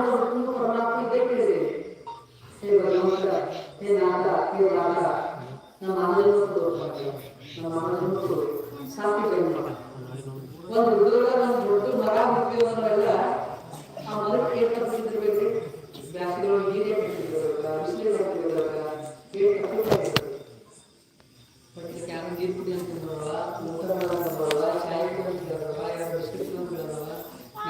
ನಾವು ಹುಟ್ಟು ಪರಮಾತ್ಮ ಇದ್ದೇ ಕೇಳಿದ್ದೇವೆ ಏನಾದ ರಾಧ ನಮ್ಮ ಕೊಡು ನಮ್ಮ ಅಣ್ಣನ ಕೊಡು ಒಂದು ಹುಡುಗ ಒಂದು ದೊಡ್ಡ ಮರ ಹುಟ್ಟಿದವರೆಲ್ಲ ಆ ಮರಕ್ಕೆ ಏನ್ ತಪ್ಪಿದ್ದಿರ್ಬೇಕು ಬ್ಯಾಸಿಗೆ ನೀರೇ ಬಿಟ್ಟಿರ್ಬೇಕಾ ಬಿಸಿಲು ಬಿಟ್ಟಿರ್ಬೇಕಾ ಏನ್ ತಪ್ಪಿರ್ಬೇಕು ಮತ್ತೆ ಯಾರು ನೀರು ಕುಡಿ ಅಂತ ಬರಲ್ಲ ಊಟ ಮಾಡೋದು ಬರಲ್ಲ ಚಾಯ್ ಕುಡಿ ಅಂತ ಬರಲ್ಲ ಯಾರು ಬಿಸ್ಕಿಟ್ ಅಂತ ಬರಲ್ಲ ನೆಂಟರ ಬರೆ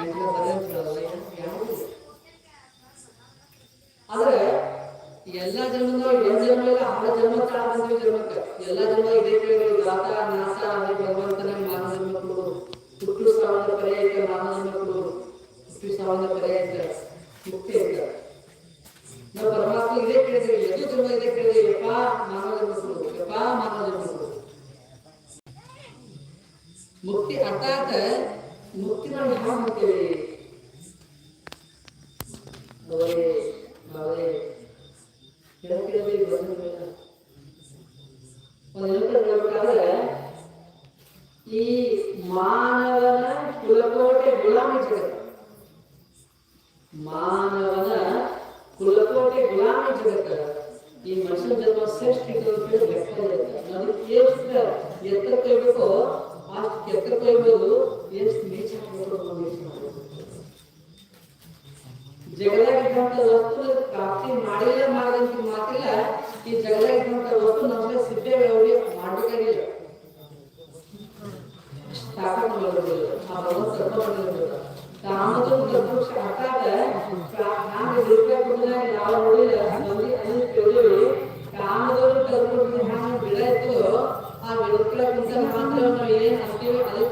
ಅಂತ ಬರಲ್ಲ ಯಾರು ಆದ್ರೆ ಎಲ್ಲ ಜನ್ಮದ ಏನ್ ಜನ್ಮ ಇಲ್ಲ ಜನ್ಮ ಜನ್ಮಕ್ಕೆ ಎಲ್ಲ ಜನ್ಮ ಇದೇ ಕೇಳಿ ದಾತ ನಾಥ ಅದೇ ಭಗವಂತನ ಮಾನವ ಜನ್ಮ ಕೊಡೋರು. ಹುಟ್ಟು ಸಾವನ್ನ ಐತೆ ಮಾನವ ಜನ್ಮ ಕೊಡೋರು. ಹುಟ್ಟು ಐತೆ ಮುಕ್ತಿ ಐತೆ ನಾವು ಪರಮಾತ್ಮ ಇದೇ ಕೇಳಿದ್ವಿ ಎದು ಜನ್ಮ ಇದೇ ಕೇಳಿದ್ವಿ ಯಪ್ಪ ಮಾನವ ಜನ್ಮ ಕೊಡು ಯಪ್ಪ ಮಾನವ ಜನ್ಮ ಮುಕ್ತಿ ಅರ್ಥಾತ್ ಈ ಮಾನವನ ಕುಲಕೋಟೆ ಗುಲಾಮಿ ಜಗತ್ತು ಮಾನವನ ಕುಲಕೋಟೆ ಗುಲಾಮಿ ಜಗತ್ತು ಈ ಮನುಷ್ಯನ ಜನ್ಮ ಶ್ರೇಷ್ಠ ಇದು ಅಂತ ಹೇಳಿ ಎಷ್ಟು ಎತ್ತರ ಕೈಬೇಕೋ ಅಷ್ಟು ಎಷ್ಟು ಪ್ರಾಪ್ತಿ ಮಾಡಿಲ್ಲ ಮಾಡಂತ ಈ ಜಗದಾಗಿದ್ದಂಥ ವಸ್ತು ನಮಗೆ ಸಿದ್ಧವೇ ಅವರಿಗೆ ಮಾಡಬೇಕಾಗಿಲ್ಲ ತಾಕತ್ತು ಬರೋದಿಲ್ಲ ಆ ಭಗವಂತ ಕರ್ಕೊಂಡ್ಬಂದಿರೋದಿಲ್ಲ ಕಾಮದು ದುರ್ಗಾಪುರದಾಗ ನಾವು ನೋಡಿಲ್ಲ ಗಿಡಕ್ಕೆ ಕುಂತ ಮಾತ್ರ ನಾವು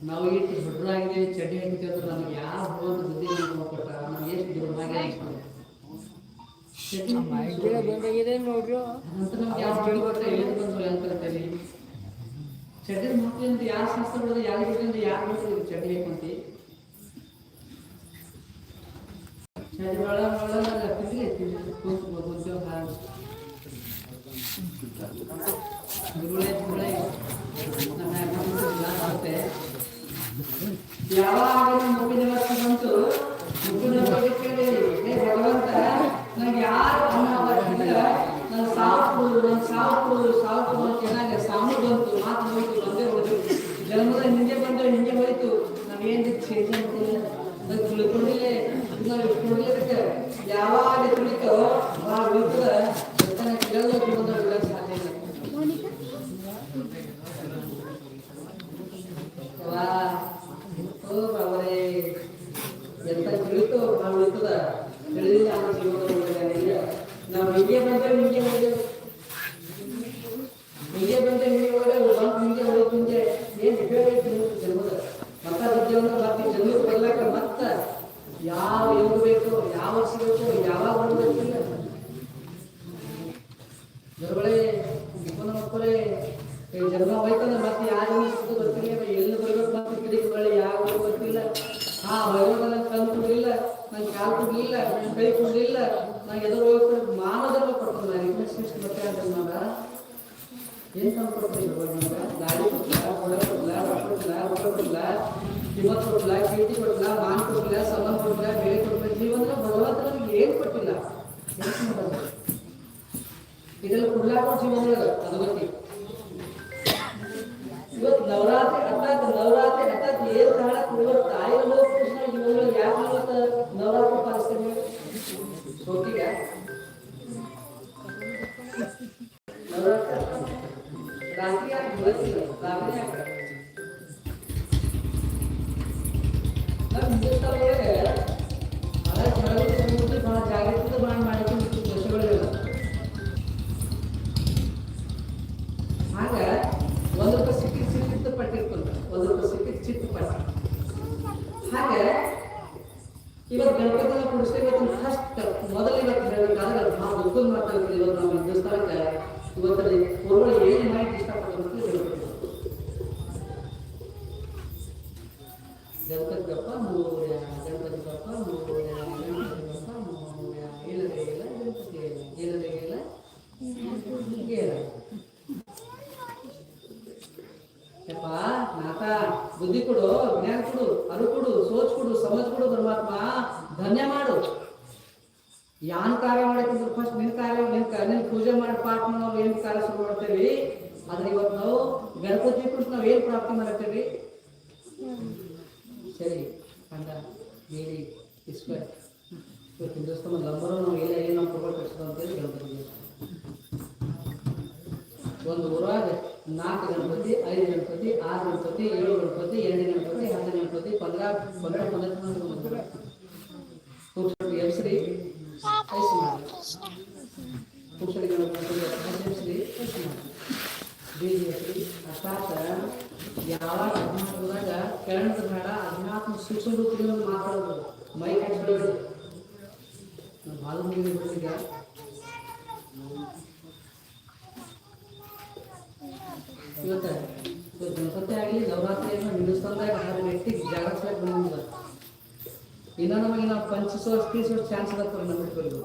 ನಾವು ಇಟ್ಟು ದೊಡ್ಡದಾಗಿದೆ ಚಡ್ಡಿ ಹಾಕಿದ್ದೀವಿ ಅಂದ್ರೆ ನಮಗೆ ಯಾವ ಭಗವಂತ ಬುದ್ಧಿ ಕೊಟ್ಟ ನಮ್ಗೆ ಎಷ್ಟು ದೊಡ್ಡದಾಗಿ ಅನಿಸ್ತದೆ ಚಡ್ಡಿ ಅಂತ ಯಾರು ಶಾಸ್ತ್ರಗಳು ಯಾರು ಬಿಟ್ಟಿಂದ ಯಾರು ಬಿಟ್ಟಿದ್ರು ಚಡ್ಡಿ ಹಾಕೊಂತಿ ಚಡ್ಡಿ ಒಳ ಒಳ ಕುಂತಿಗೆ ಕೂತು ಉದ್ಯೋಗ ಗುರುಳೆ ಗುರುಳೆ ನಮ್ಮ ಅಣ್ಣ ಆಗುತ್ತೆ ಯಾವಾಗ ಮುಪ್ಪಿನ ವರ್ಷ ಬಂತು. ಮುಪ್ಪಿನ ಬಗ್ಗೆ ಕೇಳಿ ಹೇ ಭಗವಂತ ನಂಗೆ ಯಾರು ಅನ್ನ ಬರ್ತಿಲ್ಲ ನನ್ನ ಸಾವು ಕೊಡು ನನ್ನ ಸಾವು ಕೊಡು ಸಾವು ಕೊಡು ಅಂತ ಏನಾಗ ಸಾವು Thank you. ಗಣಪತಿ ಬಪ್ಪ ಮೂರ್ಯ ಗಣಪತಿ ಬಪ್ಪ ಮೂರ್ಯ ಗಣಪತಿ ಬಪ್ಪ ಮೂರ್ಯ ಇಲ್ಲದೆ ಇಲ್ಲ ಗಣಪತಿ ಇಲ್ಲ ಇಲ್ಲದೆ ಇಲ್ಲ ಗೇಲ ಯಪ್ಪ, ನಾಥ, ಬುದ್ಧಿ ಕೊಡು, ಜ್ಞಾನ ಕೊಡು ಅರು ಕೊಡು, ಸೋಚ್ ಕೊಡು, ಸಮಜ್ ಕೊಡು, ಪರಮಾತ್ಮ, ಧನ್ಯ ಮಾಡು. ಯಾನ್ ಕಾರ್ಯ ಮಾಡಕ್ಕೆ ಫಸ್ಟ್ ನಿನ್ ಕಾರ್ಯ, ನಿನ್ ನಿನ್ ಪೂಜೆ ಮಾಡಿ ಪಾಠ ನಾವು ಏನ್ ಕಾರ್ಯ ಶುರು ಮಾಡ್ತೇವಿ? ಆದ್ರೆ ಇವತ್ತು ನಾವು ಗಣಪತಿ ಕುರಿತು ನಾವು ಏನ್ ಪ್ರಾಪ್ತಿ ಮಾಡತ್ತೇವಿ ಸರಿ ಕಂಡ ಇಸ್ಕೊ ಇವತ್ತು ಹಿಂದೂಸ್ತಾನ ನಾವು ಎಲ್ಲ ಏನು ನಾವು ಗಣಪತಿ ಒಂದು ಊರಾಗ ನಾಲ್ಕು ಗಣಪತಿ, ಐದು ಗಣಪತಿ, ಆರು ಗಣಪತಿ, ಏಳು ಗಣಪತಿ, ಎರಡು ಗಣಪತಿ, ಹತ್ತು ಗಣಪತಿ, ಪಂದ್ರ ಪಂದ್ರ ಪಂದ್ರ ಎಬ್ಸ್ರಿ ಐಸ್ ಮಾಡಿ. ಗಣಪತಿ ಎಬ್ಸ್ರಿ ಐಸ್ ಮಾಡಿ. ಬೀಜ ಅರ್ಥಾತ್ ಯಾವಾಗ ಅಧ್ಯಾತ್ಮದಾಗ ಕೆಳಂತ ಬೇಡ ಅಧ್ಯಾತ್ಮ ಸೂಕ್ಷ್ಮ ರೂಪದಲ್ಲಿ ಮಾತಾಡೋದು. ಮೈ ಕಟ್ಬಿಡೋದು ನಮ್ಮ ಮಂದಿ ಗೊತ್ತಿದೆ ಇವತ್ತು ಗಣಪತಿ ಆಗಲಿ ನವರಾತ್ರಿಯನ್ನು ಹಿಂದೂಸ್ತಾನದಾಗ ಹರ್ ವ್ಯಕ್ತಿ ಜಾಗರಿಸ್ಲಿಕ್ಕೆ ಬಂದಿಲ್ಲ ಇನ್ನು ನಮಗೆ ನಾವು ಪಂಚಿಸೋ ತೀಸೋ ಚಾನ್ಸ್ ಇರತ್ತೆ ನಮಗೆ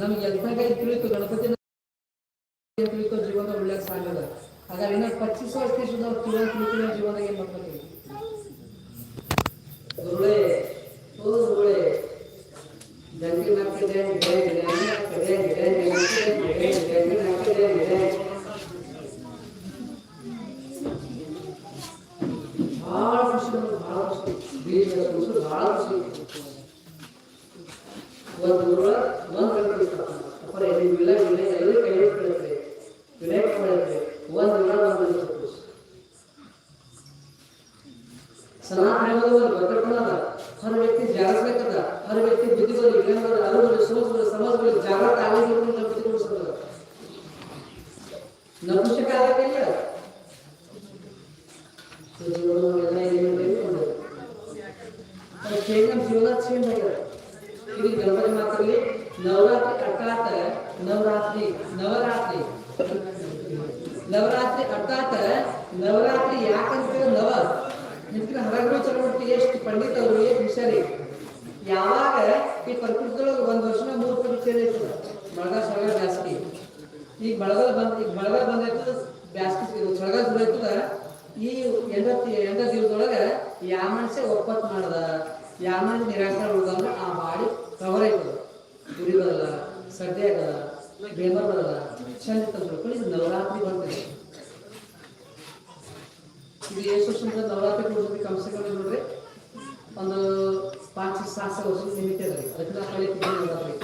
ನಮ್ಗೆ ಎಂತಾಗ ತಿಳಿತು, ಗಣಪತಿ ತಿಳಿತು, ಜೀವನ ಒಳ್ಳೆಯ ಸಾಗದ. ಹಾಗಾದ್ರೆ ಇನ್ನೂ ಪಚ್ಚಿಸೋ ವರ್ಷ ತೀಸೋದು ತಿಳೋ ತಿಳಿತಿರೋ ಜೀವನದಾಗ ಏನು ಮಾಡ್ಬೇಕು? ಜಂಗಿ ನಾಕಿದೆ ಗಿಡ ಗಿಡ ಹಾಕಿದೆ ಗಿಡ ಗಿಡ ಜಂಗಿ ನಾಕಿದೆ ಗಿಡ ಭಾಳ ಖುಷಿ ನಮ್ಗೆ ಭಾಳ ಖುಷಿ ಬೀಜ ಖುಷಿ ಭಾಳ ಖುಷಿ ಒಂದು ಊರ ಒಂದು ಗಂಟೆ ಅಪ್ಪರ ಎಲ್ಲಿ ವಿಲೆ ವಿಲೆ ಎಲ್ಲಿ ಕೈ ಇಟ್ಕೊಳತ್ತೆ ವಿಲೆ ಇಟ್ಕೊಳತ್ತೆ ಒಂದು ಊರ ಒಂದು ಗಂಟೆ ಖುಷಿ ಸನಾತನ ಒಂದು ಬರ್ತಕ್ಕಂಥದ ಹರ ವ್ಯಕ್ತಿ ಜಾಗೃತಕ್ಕದ ಹರ ವ್ಯಕ್ತಿ ಬುದ್ಧಿಗಳು ವಿಜ್ಞಾನಗಳು ಅರಿವುಗಳು ಸಮಾಜಗಳು ಸಮಾಜಗಳು ಜಾಗೃತ ಆಗಲಿ ಗಣಪತಿ ಕೊಡಿಸ್ತದ ನಪುಂಸಕ ಆಗಕ್ಕಿಲ್ಲ ಚೇಂಜ್ ಜೀವನ ಚೇಂಜ್ ಆಗ್ಯದ ಇದು ಗಣಪತಿ ಮಾತಲ್ಲಿ ನವರಾತ್ರಿ ಅರ್ಥಾತ್ ನವರಾತ್ರಿ ನವರಾತ್ರಿ ನವರಾತ್ರಿ ಅರ್ಥಾತ್ ನವರಾತ್ರಿ ಯಾಕಂತ ನವ ನಿಂತಿನ ಹರಗಳು ಚಳವಳಿಕೆ ಎಷ್ಟು ಪಂಡಿತ ಅವರು ಎಷ್ಟು ಹುಷಾರಿ ಯಾವಾಗ ಈ ಪ್ರಕೃತಿದೊಳಗೆ ಒಂದು ವರ್ಷನ ಮೂರು ಪರೀಕ್ಷೆ ಇರ್ತದೆ ಮಳೆಗಾಲ ಚಳಿಗಾಲ ಜಾಸ್ತಿ ಈಗ ಮಳೆಗಾಲ ಬಂದ ಈಗ ಮಳೆಗಾಲ ಬಂದೈತದ ಬ್ಯಾಸ್ಗಿ ಇದು ಚಳಿಗಾಲ ಶುರು ಆಯ್ತದ ಈ ಎಂಡ ಎಂಡ ದಿವಸದೊಳಗೆ ಯಾವ ಮನುಷ್ಯ ಒಪ್ಪತ್ತು ಮಾಡ್ದ ಮನುಷ್ಯ ಆ ಬಾಡಿ ಕವರ್ ಗುರಿ ಬರಲ್ಲ ಸಡ್ಡೆ ಆಗಲ್ಲ ಬೇಮರ್ ಬರಲ್ಲ ಚಂದ ತಂದ್ರು ಇದು ನವರಾತ್ರಿ ಬರ್ತದೆ ಇದು ಎಷ್ಟು ವರ್ಷದಿಂದ ನವರಾತ್ರಿ ಕೊಡ್ಸೋದು ಕಮ್ಸೆ ಕಮ್ಮಿ ನೋಡ್ರಿ. ಒಂದು ಪಾಂಚ್ ಸಾತ್ ವರ್ಷ ನಿಮಿತ್ತ ಅದ ರೀ ಅದಕ್ಕೆ ನಾವು ಕಲಿತಿದ್ದೀವಿ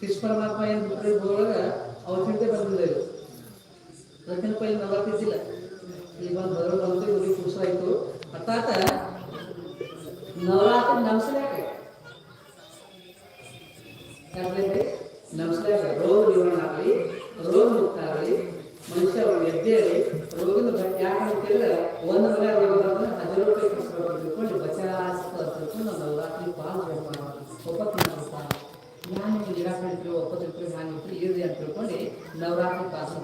ಕೃಷ್ಣ ಪರಮಾತ್ಮ ಏನು ಬಿಟ್ಟರೆ ಚಿಂತೆ ಬಂದಿಲ್ಲ ಇದು. ಅದಕ್ಕಿಂತ ನವರಾತ್ರಿ ಇದ್ದಿಲ್ಲ. ಈಗ ಬಂದು ಬರೋ ಖುಷಿ ಆಯ್ತು ಅರ್ಥಾತ್ ನವರಾತ್ರಿ ನಮಸ್ಕಾರ ನಮ್ಸ್ಲಾಕ ರೋಗ ನಿವಾರಣೆ ಆಗಲಿ ರೋಗ ಮುಕ್ತ ಆಗಲಿ ಮನುಷ್ಯ ಎದ್ದೇಳಿ, ರೋಗದ ಬ- ಯಾಕಂತ ಕೇಳಿದ್ರೆ ಒಂದು ಮನೆ ರೋಗ ಬಂದ್ರೆ ಹದಿನೈದು ರೂಪಾಯಿ ತಿಳ್ಕೊಂಡು ಬಚಾಸ್ತ ತಿಳ್ಕೊಂಡು ನಾವು ನವರಾತ್ರಿ ಪಾಲ್ಗೊಳ್ಳ ಒಪ್ಪತ್ತು ಮಾಡ್ತಾ ಒಪ್ಪತ್ತು ರೂಪಾಯಿ ನಾನು ಇಟ್ಟು ಅಂತ ನವರಾತ್ರಿ ಪಾಸ್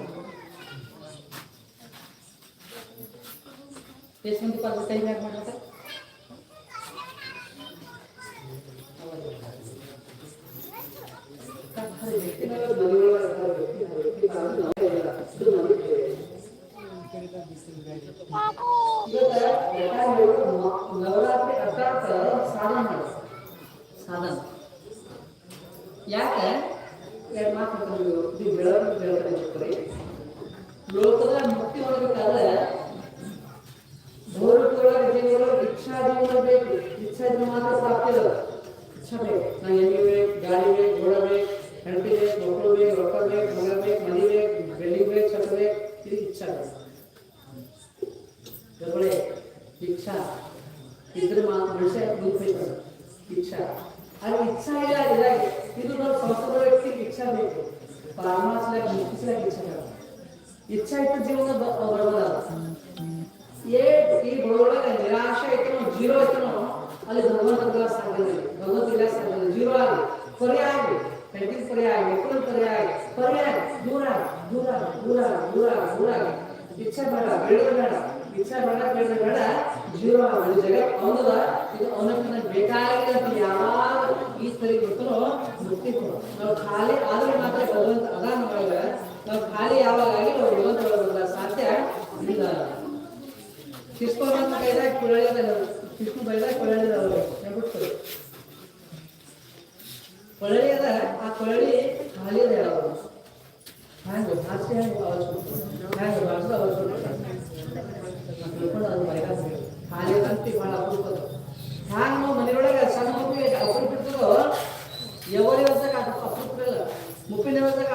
ಎಷ್ಟು ಮಂದಿ ಪಾಸ್ ಟೈಮ್ ಮ್ಯಾಗ ಮಾಡ್ತಾರೆ ನವರಾತ್ರಿ ಅರ್ಥಾತ್ ಸಾಧನ ಮಾಡೋದು ಸಾಧನ ಯಾಕೆ ಎರಡು ಮಾತು ಹೇಳ್ಕೊಂಡು ಇದು ಬೆಳವಣಿಗೆ ಬೆಳವಣಿಗೆ ಲೋಕದ ಮುಕ್ತಿ ಹೊರಬೇಕಾದ್ರೆ ಭೌತಿಕವಾಗಿ ಜೀವನೊಳಗೆ ಇಚ್ಛಾ ಜೀವನ ಬೇಕು ಇಚ್ಛಾ ಜೀವನ ಮಾತ್ರ ಪ್ರಾಪ್ತಿ ಇರೋದು ಇಚ್ಛಾ ಬೇಕು ನಾ ಎಣ್ಣೆ ಬೇಕು ಗಾಡಿ ಬೇಕು ಗೋಡ ಬೇಕು ಹೆಂಡತಿ ಬೇಕು ಮಕ್ಕಳು ಬೇಕು ರೊಕ್ಕ ಬೇಕು ಮಗ ಬೇಕು ಮನೆ ಬೇಕು ಬಿಲ್ಡಿಂಗ್ ಬೇಕು ಛತ್ರ ಬೇಕು ಇದು ಇಚ್ಛಾ ಬೇಕು ಒಳ್ಳೆ ಇಚ್ಛಾ ಇದ್ರ ಮಾತು ಮನುಷ್ಯ ಮುಂದೆ ಇಚ್ಛಾ ಅದು ಇಚ್ಛಾ ಇಲ್ಲ ಇದಾಗಿ ಇದು ನಾವು ಸಂಸ್ಕೃತ ವ್ಯಕ್ತಿಗೆ ಇಚ್ಛಾ ಬೇಕು ಪರಮಾತ್ಮ ಮುಕ್ತಿಸ್ಲಾಕ ಇಚ್ಛಾ ಬೇಕು ಇಚ್ಛಾ ಇಟ್ಟು ಜೀವನ ಬರೋದ ಏ ಈ ಒಳಗೆ ನಿರಾಶೆ ಐತನೋ ಜೀರೋ ಐತನೋ ಅಲ್ಲಿ ಭಗವಂತ ಗ್ಲಾಸ್ ಆಗಿಲ್ಲ ಭಗವಂತ ಗ್ಲಾಸ್ ಆಗಿಲ್ಲ ಜೀರೋ ಆಗಿ ಪರ್ಯಾಯ ಆಗಿ ಹೆಂಡತಿನ ಪರ್ಯಾಯ ಆಗಿ ಮಕ್ಕಳ ಪರ್ಯಾಯ ಆಗಿ ಪರ್ಯಾಯ ಆಗಿ. ದೂರ ದೂರ ದೂರ ದೂರ ದೂರ. ಇಚ್ಛೆ ಬೇಡ ಬೇಡ ಬೇಡ. ಇಚ್ಛೆ ಬೇಡ ಬೇಡ ಬೇಡ. ಜೀವ ಅವನದ ಇದು ಅವನಕ್ಕೆ ಅಂತ ಯಾವಾಗ ಈ ಸರಿ ಗೊತ್ತೋ ಮುಕ್ತಿ ನಾವು ಖಾಲಿ ಆದ್ರೆ ಮಾತ್ರ ಭಗವಂತ ಅದಾನ ಒಳಗೆ ನಾವು ಖಾಲಿ ಯಾವಾಗ ಆಗಿ ನಾವು ಭಗವಂತ ಒಳಗೆ ಸಾಧ್ಯ? ಇಲ್ಲ. ಕೃಷ್ಣ ಬಂದ ಕೈದಾಗ ಕೊಳಳಿದ ಕೃಷ್ಣ ಬೈದಾಗ ಕೊಳಳಿ ಅದ ಆ ಕೊಳಳಿ ಖಾಲಿ ಅದ ಹ್ಯಾಂಗ ಹಾಸ್ಯ ಹ್ಯಾಂಗ ಅವಶ್ಯಕ ಹ್ಯಾಂಗ ಬಾಳ್ಸೋ ಅವಶ್ಯಕ ತಿಳ್ಕೊಂಡು ಅದು ಅಪರೂಪದ ಹ್ಯಾಂಗ ನಾವು ಮನೆಯೊಳಗೆ ಸಣ್ಣ ಮಗುವಿಗೆ ಅಪರೂಪ ಇರ್ತದೋ ಯವರಿ ವರ್ಷಕ್ಕೆ ಅಟ ಅಪರೂಪ ಇಲ್ಲ ಮುಪ್ಪಿನ ವರ್ಷಕ್ಕೆ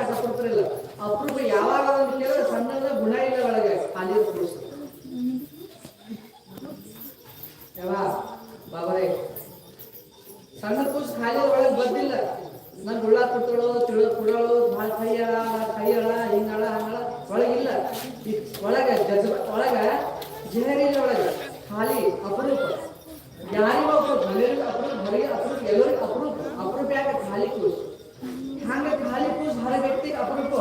ಯಾವಾಗ ಅಂತ ಕೇಳಿದ್ರೆ ಸಣ್ಣದ ಗುಣ ಇಲ್ಲ ಒಳಗೆ. ಹಾಲಿ ಪುರುಷ ಯಾವ ಬಾಬರೇ ಸಣ್ಣ ಕೂಸ್ ಖಾಲಿ ಒಳಗೆ ಬಂದಿಲ್ಲ ನನ್ ಗುಳ್ಳ ಕುಟ್ಟಳು ತಿಳ ಕುಡಳು ಭಾಳ ಕೈಯಳ ಕೈಯಳ ಹಿಂಗಳ ಹಂಗಳ ಒಳಗಿಲ್ಲ ಈ ಒಳಗೆ ಜಜ್ ಒಳಗ ಜಹರಿಲ್ಲ ಒಳಗೆ ಖಾಲಿ ಅಪರೂಪ ಯಾರಿಗೂ ಅಪರೂಪ ಮನೆಯವ್ರಿಗೆ ಅಪರೂಪ ಹೊರಗೆ ಅಪರೂಪ ಎಲ್ಲರಿಗೂ ಅಪರೂಪ ಅಪರೂಪ ಯಾಕೆ ಖಾಲಿ ಕೂಸ್ ಹಂಗ ಖಾಲಿ ಕೂಸ್ ಹೊರ ವ್ಯಕ್ತಿಗೆ ಅಪರೂಪ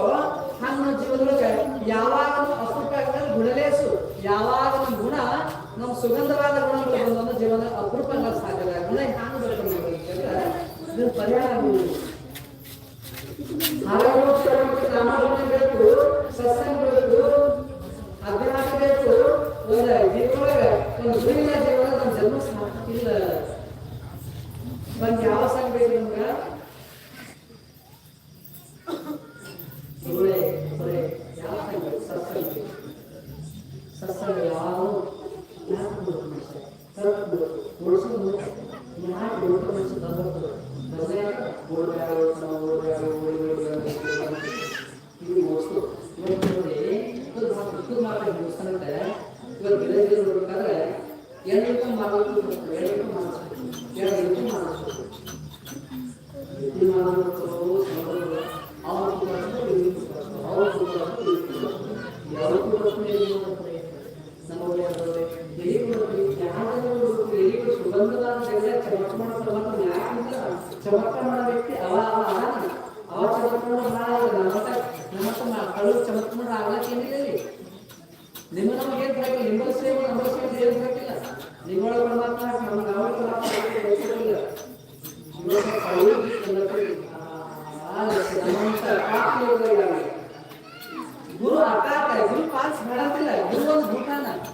ಹಂಗ ನಮ್ಮ ಜೀವನದೊಳಗೆ ಯಾವಾಗ ನಾವು ಅಪರೂಪ ಆಗಿದ್ರೆ ಗುಣಲೇಸು ಯಾವಾಗ ನಮ್ಮ ಗುಣ ನಮ್ಮ ಸುಗಂಧವಾದ ಗುಣಗಳು ಬಂದು ನಮ್ಮ ಜೀವನ ಅಪರೂಪ ಅನ್ನೋದು ಸಾಧ್ಯ ಗುಣ ಹ್ಯಾಂಗ ಬರಬೇಕು ಇದು ಪರಿಹಾರ ಆಗುವುದು. ಆರೋಗ್ಯಕರವಾಗಿ ನಾಮಧರ್ಮ ಬೇಕು ಸತ್ಸಂಗ ಬೇಕು ಅಭ್ಯಾಸ ಬೇಕು ಒಂದು ಜೀವನೊಳಗೆ ಒಂದು ಗುರಿಲ್ಲ ಜೀವನ ನಮ್ಮ ಜನ್ಮ ಸಾಕಿಲ್ಲ ಬಂದು ಯಾವ ಸಂಘ ಬೇಕು ನಮ್ಗೆ ಒಳ್ಳೆ ಒಳ್ಳೆ ಯಾವ ಸಂಘ ಬೇಕು? ಸತ್ಸಂಗ ಬೇಕು. ಸತ್ಸಂಗ ಯಾರು ಯಾಕೆ ಬಿಡ್ಬೇಕು ಮನುಷ್ಯ? ತಪ್ಪು ಬಿಡ್ಬೇಕು. ಉಳ್ಸೋದು ಬಿಡ್ಬೇಕು. ಯಾಕೆ ಬಿಡ್ಬೇಕು ಮನುಷ್ಯ ತಪ್ಪು ಅದೇ ಓಡ್ಬ್ಯಾಡ, ನಾವು ಓಡ್ಬ್ಯಾಡ, ಓಡ್ಬ್ಯಾಡ, ಓಡ್ಬ್ಯಾಡ. ಇದು ಮೋಸ್ತು ಇವತ್ತು ನೋಡಿ ಇವತ್ತು ನಾವು ಪುಸ್ತಕ ಮಾತ್ರ ಮುಗಿಸ್ತಾನಂತೆ ಇವತ್ತು ಗಿಡ ಗಿಡ ನೋಡ್ಬೇಕಾದ್ರೆ ಎರಡು ಇಟ್ಕೊಂಡು ಮಾಡಬೇಕು ಎರಡಕ್ಕೂ ಮಾಡಬೇಕು ಎರಡಕ್ಕೂ ಮಾಡಬೇಕು ಅವ್ರು ಕೂತ್ಕೊಂಡು ಇವ್ರು ಕೂತ್ಕೊಂಡು, ಅವ್ರು ಕೂತ್ಕೊಂಡು ಇವ್ರು ಕೂತ್ಕೊಂಡು. ಯಾರು ಕೂತ್ಕೊಂಡು ಎಲ್ಲಿ ಮಾಡ್ತಾರೆ? ನಮ್ಮ ಒಳ್ಳೆಯವರು ಎಲಿಗಳು ಯಾರಾದರೂ ಎಲಿಗಳು ಸುಗಂಧವಾದ ಜಗಳ ಚಮಕ ಮಾಡೋ ಪರಮಾತ್ಮ ಯಾಕಿಂತ ಚಮಕ ಮಾಡೋ ವ್ಯಕ್ತಿ ಅವ ಅವ ಅದಾನ. ಅವ ಚಮಕ ಮಾಡೋ ಭಾಳ ಇದೆ. ನಮ್ಮತ್ತ ನಮ್ಮತ್ತ ಮಾ- ಕಳ್ಳು ಚಮಕ ಮಾಡೋ ಆಗ್ಲಕ್ಕೆ ಏನಿಲ್ಲ ಇಲ್ಲಿ. ನಿಮ್ಮ ನಮಗೇನು ಬೇಕು ನಿಮ್ಮ ಸೇವೆ ನಮ್ಮ ಸೇವೆ ಏನು ಬೇಕಿಲ್ಲ ನಿಮ್ಮೊಳಗೆ ಪರಮಾತ್ಮ ನಮ್ಮ ನಾವು ಪರಮಾತ್ಮ ಬೇಕಿಲ್ಲ ಇವಾಗ ಕಳ್ಳು ಅನ್ನೋದು, ಆ, ನಮ್ಮಂತ ಪಾಪಿ ಯೋಗಗಳಾಗಿವೆ. ಗುರು ಅರ್ಥಾತ್ ಗುರು ಪಾಸ್ ಮಾಡಂತಿಲ್ಲ ಗುರು ಒಂದು ಭೂತಾನ ಗುರು ಒಂದು ಭೂತ ಇದಕ್ಕೆ ಯಾರು ಬೇಕು ಇರ್ತ ಅಷ್ಟೇ ನೀವ್ ಮಾಡ್ಬೇಕು. ಸಾಲ ನೀವ್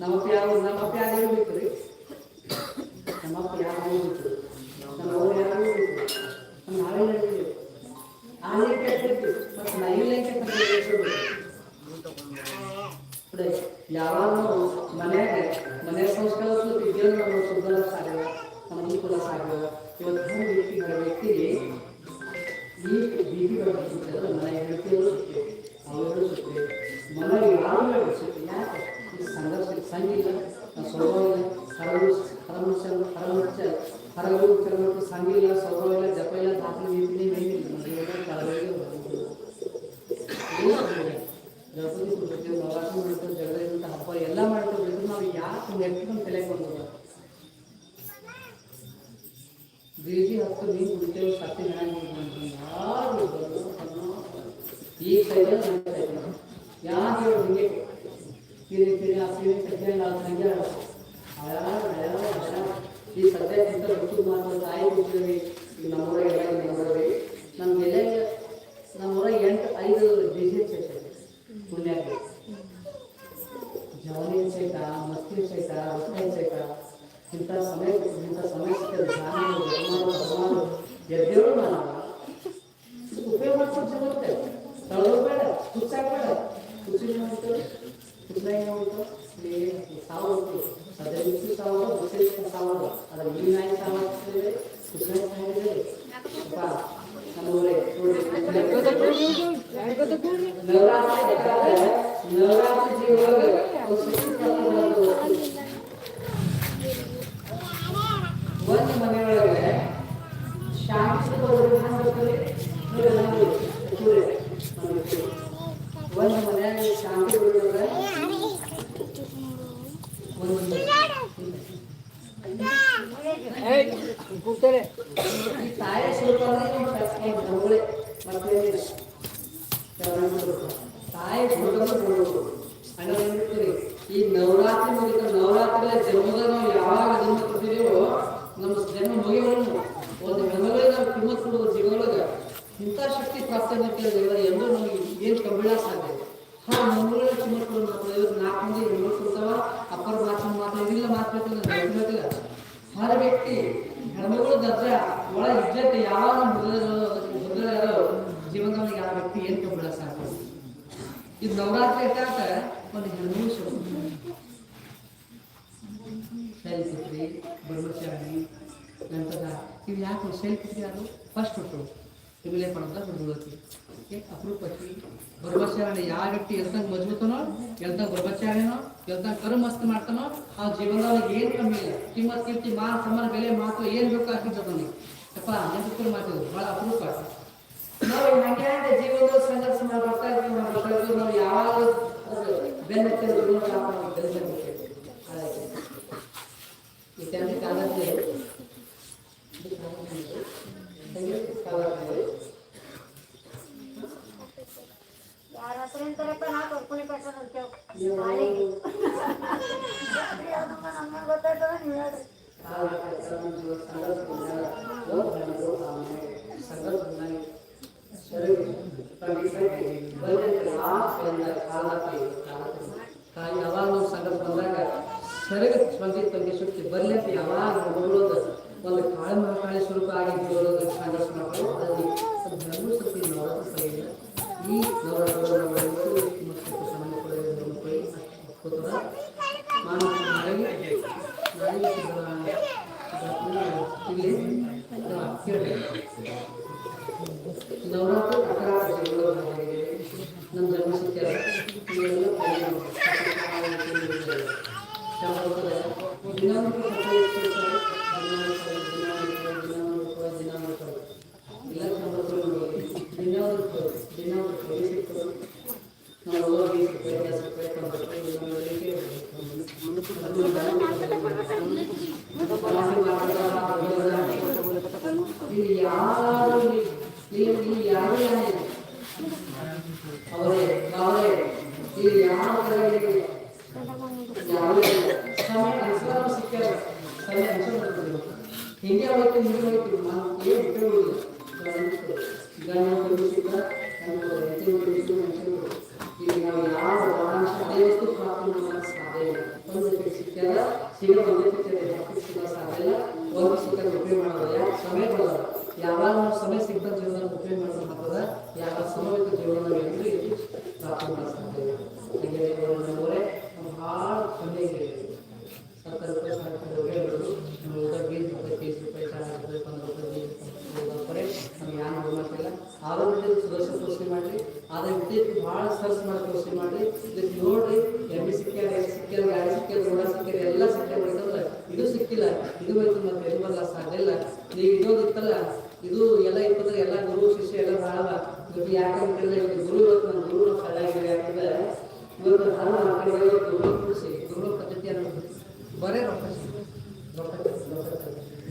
ನಮ್ಮಪ್ಪ ಯಾವ ನಮ್ಮಪ್ಪ ಯಾರು ಹೇಳ್ಬೇಕು ರೀ ನಮ್ಮಪ್ಪ ಯಾರು ಹೇಳ್ಬೇಕು ನಮ್ಮ ಅವ್ರು ಯಾರು ಹೇಳ್ಬೇಕು ನಮ್ಮ ನಾವೇ ಹೇಳಿದ್ವಿ ಆನೆ ಕೆಟ್ಟಿದ್ದು ಮತ್ತು ನೈಲೆ ಕೆಟ್ಟಿದ್ದು ಬಿಡಿ ಯಾವಾಗ ನಾವು ಮನ್ಯಾಗ ಮನೆ ಸಂಸ್ಕಾರ ವಿದ್ಯೆ ನಮ್ಮ ಸುಧಾರ ಸಾಗ್ಯವ ನಮ್ಮ ಅನುಕೂಲ ಸಾಗ್ಯವ ಇವತ್ತು ಹೆಂಗೆ ವ್ಯಕ್ತಿ ವ್ಯಕ್ತಿಗೆ ಈ ಬೀದಿಗಳು ಸಿಗ್ತದೆ ಮನೆ ಹೆಂಡತಿಯವರು ಈ ಸೈಡ್ ಯಾರು ನಿಮಗೆ ಹಿಂಗೆ ಕಿರಿ ಕಿರಿ ಆ ಹಂಗೆ ಹಳ್ಯಾಡ ಹಳ್ಯಾಡ ಹಳ್ಯಾಡ ಈ ಸದ್ಯ ಮಾತ್ರ ಋತು ಮಾಡುವ ತಾಯಿ ಈಗ ನಮ್ಮೂರಾಗ ಎಲ್ಲ ನಮಗೆಲ್ಲ नवरात्र नवरात्र जीवन ಇದು ನವರಾತ್ರಿ ಇಟ್ಟಾಕ ಒಂದು ಹೆಣ್ಣು ಶೈಲಪುತ್ರಿ, ಬ್ರಹ್ಮಚಾರಿ ನಂತರ ಇದು ಯಾಕೆ ಶೈಲಪುತ್ರಿ ಅದು ಫಸ್ಟ್ ಹುಟ್ಟು ಇವುಲೇ ಪಡೆದ ಓಕೆ? ಅಪರೂಪತಿ ಬ್ರಹ್ಮಚಾರಣಿ ಯಾವ ವ್ಯಕ್ತಿ ಎಲ್ತಂಗ ಮಜಬೂತನೋ ಎಲ್ತಂಗ ಬ್ರಹ್ಮಚಾರಿನೋ ಎಲ್ತಂಗ ಕರು ಮಸ್ತ್ ಮಾಡ್ತಾನೋ, ಆ ಜೀವನದೊಳಗೆ ಏನು ಕಮ್ಮಿ ಇಲ್ಲ. ಕಿಮ್ಮತ್, ಕೀರ್ತಿ, ಮಾನ ಸಮಾನ ಬೆಲೆ ಮಾತು ಏನು ಬೇಕು ಹಾಕಿದ್ದು ಅವನಿಗೆ ಅಪ್ಪ ನೆನಪು ಮಾಡ್ತಿದ್ರು ಭಾಳ ಅಪರೂಪ. ನಾವು ಹಂಗೆ ಹಂಗೆ ಜೀವನದ ಸಂಘರ್ಷ ಮಾಡಿ ಬರ್ತಾ ಇರ್ತೀವಿ ನಾವು ಬರ್ತಾ ಇರ್ತೀವಿ ನಾವು ಯಾವಾಗ ಬೆನ್ನತ್ತಿರೋದು ಇತ್ಯಾದಿ ಕಾಲಕ್ಕೆ ಯಾರ ಹೆಸರಿಂತಾರಪ್ಪ ನಾ ಕರ್ಕೊಂಡು ಕಟ್ಟೋದು ಅಂತೇವ್ ನಮ್ಗೆ ಗೊತ್ತಾಯ್ತದ ನೀವು ಹೇಳ್ರಿ ಯಾವಾಗ ಸಂಘರ್ಷ ಬಂದಾಗ ಸರಿಗ ಸ್ವಂತಿ ತಂಗಿ ಶಕ್ತಿ ಬರ್ಲಿ ಅಂತ ಯಾವಾಗ ನೋಡೋದು ಒಂದು ಕಾಳು ಮಹಾಕಾಳಿ ಸ್ವರೂಪ ಆಗಿ ಜೀವನದ ಸಂಘರ್ಷ ಮಾಡೋದು ಅಲ್ಲಿ ಧರ್ಮ ಶಕ್ತಿ ನವರಾತ್ರಿ ಇಲ್ಲ ಈ ನವರಾತ್ರಿ ಮತ್ತು ನಾಳೆಗೆ ಇಲ್ಲಿ ಯಾವಾಗ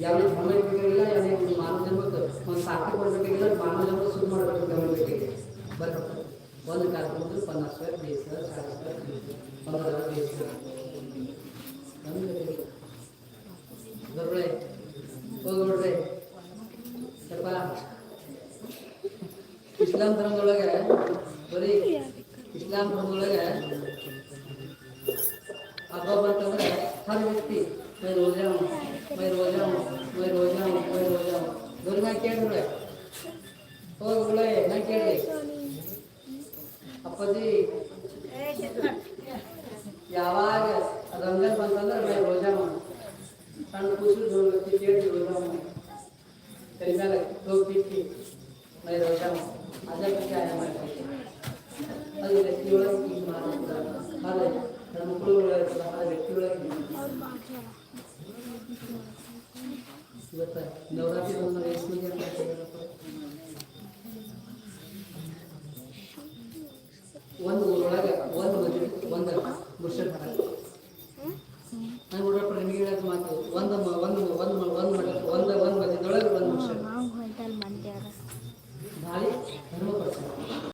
ಯಾವ್ದು ಧರ್ಮ ಇರಬೇಕಾಗಿಲ್ಲ ಯಾವುದೇ ಒಂದು ಮಾನವ ಜನ್ಮಕ್ಕೆ ಒಂದು ಸಾಕ್ಷಿ ಕೊಡಬೇಕಾಗಿಲ್ಲ ಮಾನವ ಜನ್ಮ ಶುರು ಮಾಡಬೇಕಾಗಿಲ್ಲ ಬರ್ ಒಂದು ಕಾರ್ಯಕ್ರಮದಲ್ಲಿ ಪನ್ನಾಸ್ ರೂಪಾಯಿ ಬೇಯಿಸ್ತಾರೆ ಸಾಕು ರೂಪಾಯಿ ಪಂದ್ರ ರೂಪಾಯಿ ಬೇಯಿಸ್ತಾರೆ ಯಾವಾಗ ರಂಜಾನ್ ಬಂತಂದ್ರೆ ಮೇಲೆ ರೋಜಾ ಮಾಡಿ ಸಣ್ಣ ಕೂಸಲು ಟಿಕೆಟ್ ರೋಜಾ ಮಾಡಿ ಕೈ ಮೇಲೆ ಹೋಗ್ಬಿಟ್ಟು ಮೇಲೆ ರೋಜಾ ಮಾಡಿ ಅದೇ ಬಗ್ಗೆ ಆಯ ಮಾಡ್ತಾರೆ ಅದು ವ್ಯಕ್ತಿಯೊಳಗೆ ಈಗ ಮಾಡ್ತಾರೆ ನಮ್ಮ ಮಕ್ಕಳು ವ್ಯಕ್ತಿಯೊಳಗೆ